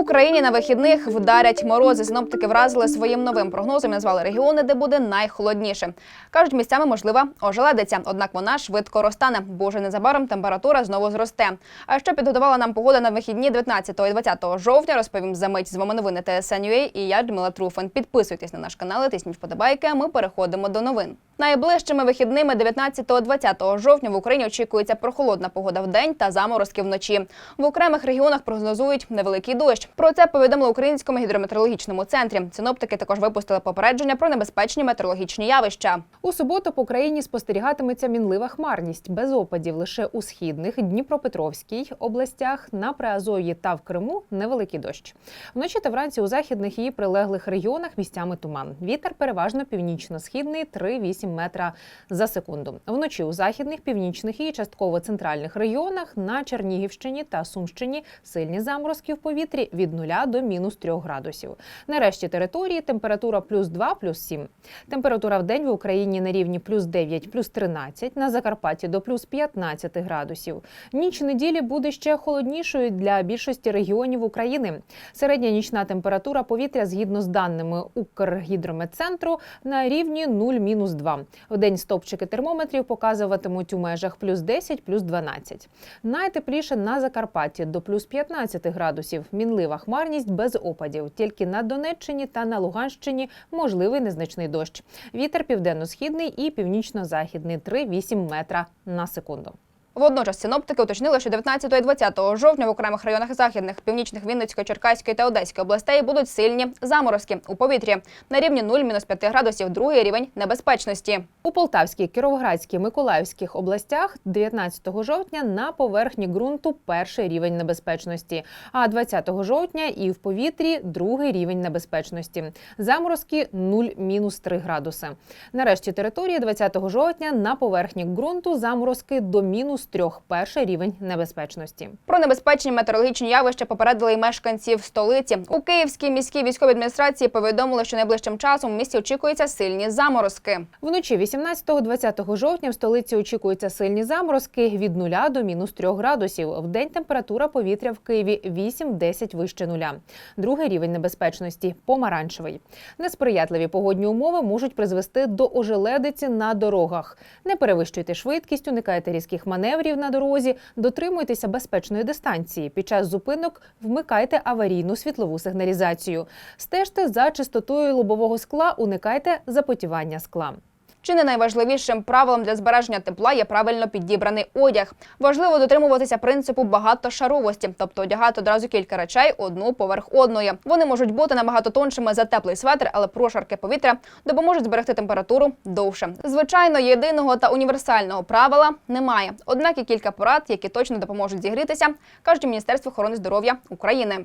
Україні на вихідних вдарять морози. Синоптики вразили своїм новим прогнозом. Назвали регіони, де буде найхолодніше. кажуть, місцями можлива ожеледиця. Однак вона швидко розтане, бо вже незабаром температура знову зросте. А що підготувала нам погода на вихідні 19 і 20 жовтня? Розповім за мить з вами новини ТСН.UA і я Людмила Труфан. Підписуйтесь на наш канал, і тисніть вподобайки. а Ми переходимо до новин. Найближчими вихідними 19-20 жовтня в Україні очікується прохолодна погода в день та заморозки вночі. В окремих регіонах прогнозують невеликий дощ. Про це повідомили українському гідрометеорологічному центрі. Синоптики також випустили попередження про небезпечні метеорологічні явища. У суботу по країні спостерігатиметься мінлива хмарність без опадів лише у східних Дніпропетровській областях, на Приазов'ї та в Криму невеликий дощ. Вночі та вранці у західних і прилеглих регіонах місцями туман. Вітер переважно північно-східний 3-8 метра за секунду. Вночі у західних, північних і частково центральних регіонах на Чернігівщині та Сумщині сильні заморозки в повітрі від 0 до мінус 3 градусів. Нарешті території температура плюс 2, плюс 7. Температура в день в Україні на рівні плюс 9, плюс 13, на Закарпатті до плюс 15 градусів. Ніч неділі буде ще холоднішою для більшості регіонів України. Середня нічна температура повітря згідно з даними Укргідрометцентру на рівні 0-2. В день стопчики термометрів показуватимуть у межах плюс 10, плюс 12. Найтепліше на Закарпатті до плюс 15 градусів. Мінлива хмарність без опадів. Тільки на Донеччині та на Луганщині можливий незначний дощ. Вітер південно-східний і північно-західний 3-8 метра на секунду. Водночас синоптики уточнили, що 19 і 20 жовтня в окремих районах західних, північних Вінницької, Черкаської та Одеської областей будуть сильні заморозки у повітрі на рівні 0-5 градусів, другий рівень небезпечності. У Полтавській, Кіровоградській, Миколаївських областях 19 жовтня на поверхні ґрунту перший рівень небезпечності, а 20 жовтня і в повітрі другий рівень небезпечності. Заморозки 0-3 градуси. Нарешті території 20 жовтня на поверхні ґрунту заморозки до мінус 3 перший рівень небезпечності. Про небезпечні метеорологічні явища попередили й мешканців столиці. У Київській міській військовій адміністрації повідомили, що найближчим часом в місті очікуються сильні заморозки. Вночі 18-20 жовтня в столиці очікуються сильні заморозки від 0 до мінус 3 градусів. В день температура повітря в Києві 8-10 вище нуля. Другий рівень небезпечності помаранчевий. Несприятливі погодні умови можуть призвести до ожеледиці на дорогах. Не перевищуйте швидкість, уникайте різких маневрів на дорозі, дотримуйтеся безпечної дистанції. Під час зупинок вмикайте аварійну світлову сигналізацію. Стежте за чистотою лобового скла, уникайте запотівання скла. Чи не найважливішим правилом для збереження тепла є правильно підібраний одяг. Важливо дотримуватися принципу багатошаровості, тобто одягати одразу кілька речей одну поверх одної. Вони можуть бути набагато тоншими за теплий светр, але прошарки повітря допоможуть зберегти температуру довше. Звичайно, єдиного та універсального правила немає. Однак є кілька порад, які точно допоможуть зігрітися, кажуть Міністерство охорони здоров'я України.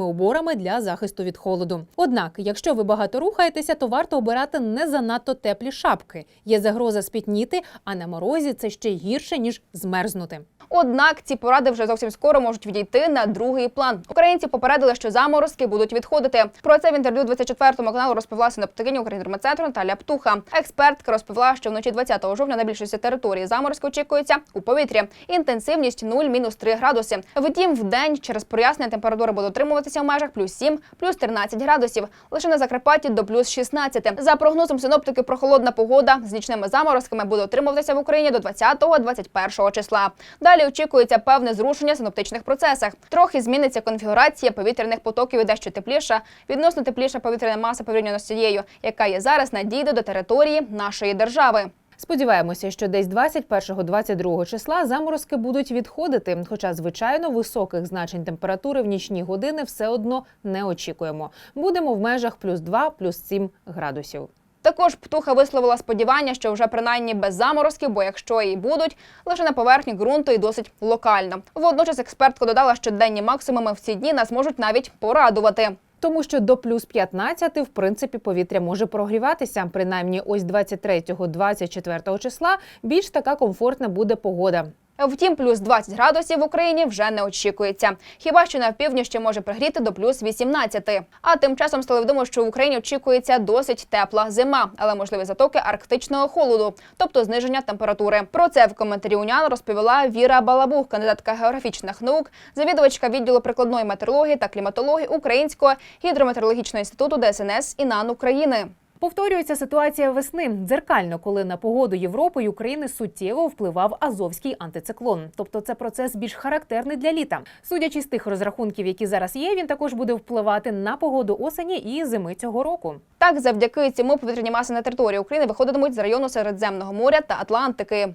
уборами для захисту від холоду. Однак, якщо ви багато рухаєтеся, то варто обирати не занадто теплі шапки. Є загроза спітніти, а на морозі це ще гірше ніж змерзнути. Однак ці поради вже зовсім скоро можуть відійти на другий план. Українці попередили, що заморозки будуть відходити. Про це в інтерв'ю 24 каналу розповіла синоптикиня Укргідрометцентру Наталя Птуха. Експертка розповіла, що вночі 20 жовтня на більшості території заморозки очікується у повітрі. Інтенсивність 0-3 градуси. Втім, в день через прояснення температура буде утримуватися в межах плюс 7, плюс 13 градусів. Лише на Закарпатті до плюс 16. За прогнозом синоптики, прохолодна погода з нічними заморозками буде утримуватися в Україні до 20-21 числа. Далі очікується певне зрушення синоптичних процесах. Трохи зміниться конфігурація повітряних потоків і дещо тепліша. Відносно тепліша повітряна маса порівняно з цією, яка є зараз надійде до території нашої держави. Сподіваємося, що десь 21-22 числа заморозки будуть відходити. Хоча, звичайно, високих значень температури в нічні години все одно не очікуємо. Будемо в межах плюс 2, плюс 7 градусів. Також птуха висловила сподівання, що вже принаймні без заморозків, бо якщо і будуть, лише на поверхні ґрунту і досить локально. Водночас експертка додала, що денні максимуми в ці дні нас можуть навіть порадувати. Тому що до плюс 15, в принципі, повітря може прогріватися. Принаймні, ось 23-24 числа більш така комфортна буде погода. Втім, плюс 20 градусів в Україні вже не очікується. Хіба що на півдні ще може пригріти до плюс 18. А тим часом стало відомо, що в Україні очікується досить тепла зима, але можливі затоки арктичного холоду, тобто зниження температури. Про це в коментарі УНІАН розповіла Віра Балабух, кандидатка географічних наук, завідувачка відділу прикладної метеорології та кліматології Українського гідрометеорологічного інституту ДСНС ІНАН України. Повторюється ситуація весни дзеркально, коли на погоду Європи й України суттєво впливав азовський антициклон. Тобто це процес більш характерний для літа. Судячи з тих розрахунків, які зараз є, він також буде впливати на погоду осені і зими цього року. Так, завдяки цьому повітряні маси на території України виходитимуть з району Середземного моря та Атлантики.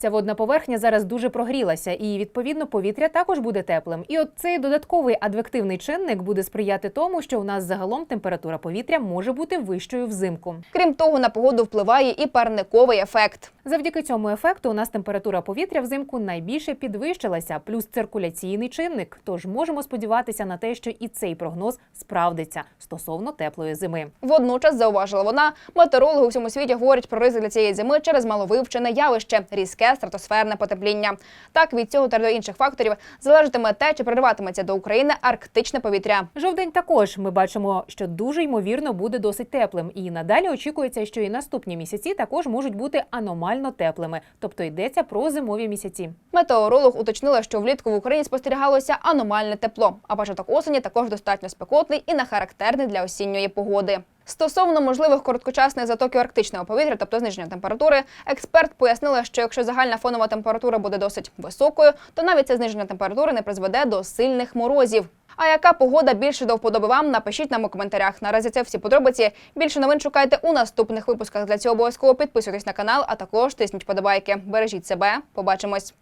Ця водна поверхня зараз дуже прогрілася, і відповідно повітря також буде теплим. І от цей додатковий адвективний чинник буде сприяти тому, що у нас загалом температура повітря може бути вищою взимку. Крім того, на погоду впливає і парниковий ефект. Завдяки цьому ефекту у нас температура повітря взимку найбільше підвищилася, плюс циркуляційний чинник. Тож можемо сподіватися на те, що і цей прогноз справдиться стосовно теплої зими. Водночас зауважила вона, метеорологи у всьому світі говорять про ризик для цієї зими через маловивчене явище різке стратосферне потепління. Так від цього та до інших факторів залежатиме те, чи прориватиметься до України арктичне повітря. Жовдень також ми бачимо, що дуже ймовірно буде досить теплим. І надалі очікується, що і наступні місяці також можуть бути аномально теплими, тобто йдеться про зимові місяці. Метеоролог уточнила, що влітку в Україні спостерігалося аномальне тепло, а початок осені також достатньо спекотний і нехарактерний для осінньої погоди. Стосовно можливих короткочасних затоків арктичного повітря, тобто зниження температури, експерт пояснила, що якщо загальна фонова температура буде досить високою, то навіть це зниження температури не призведе до сильних морозів. А яка погода більше до вподоби вам? Напишіть нам у коментарях. Наразі це всі подробиці. Більше новин шукайте у наступних випусках. Для цього обов'язково підписуйтесь на канал, а також тисніть подобайки. Бережіть себе. Побачимось.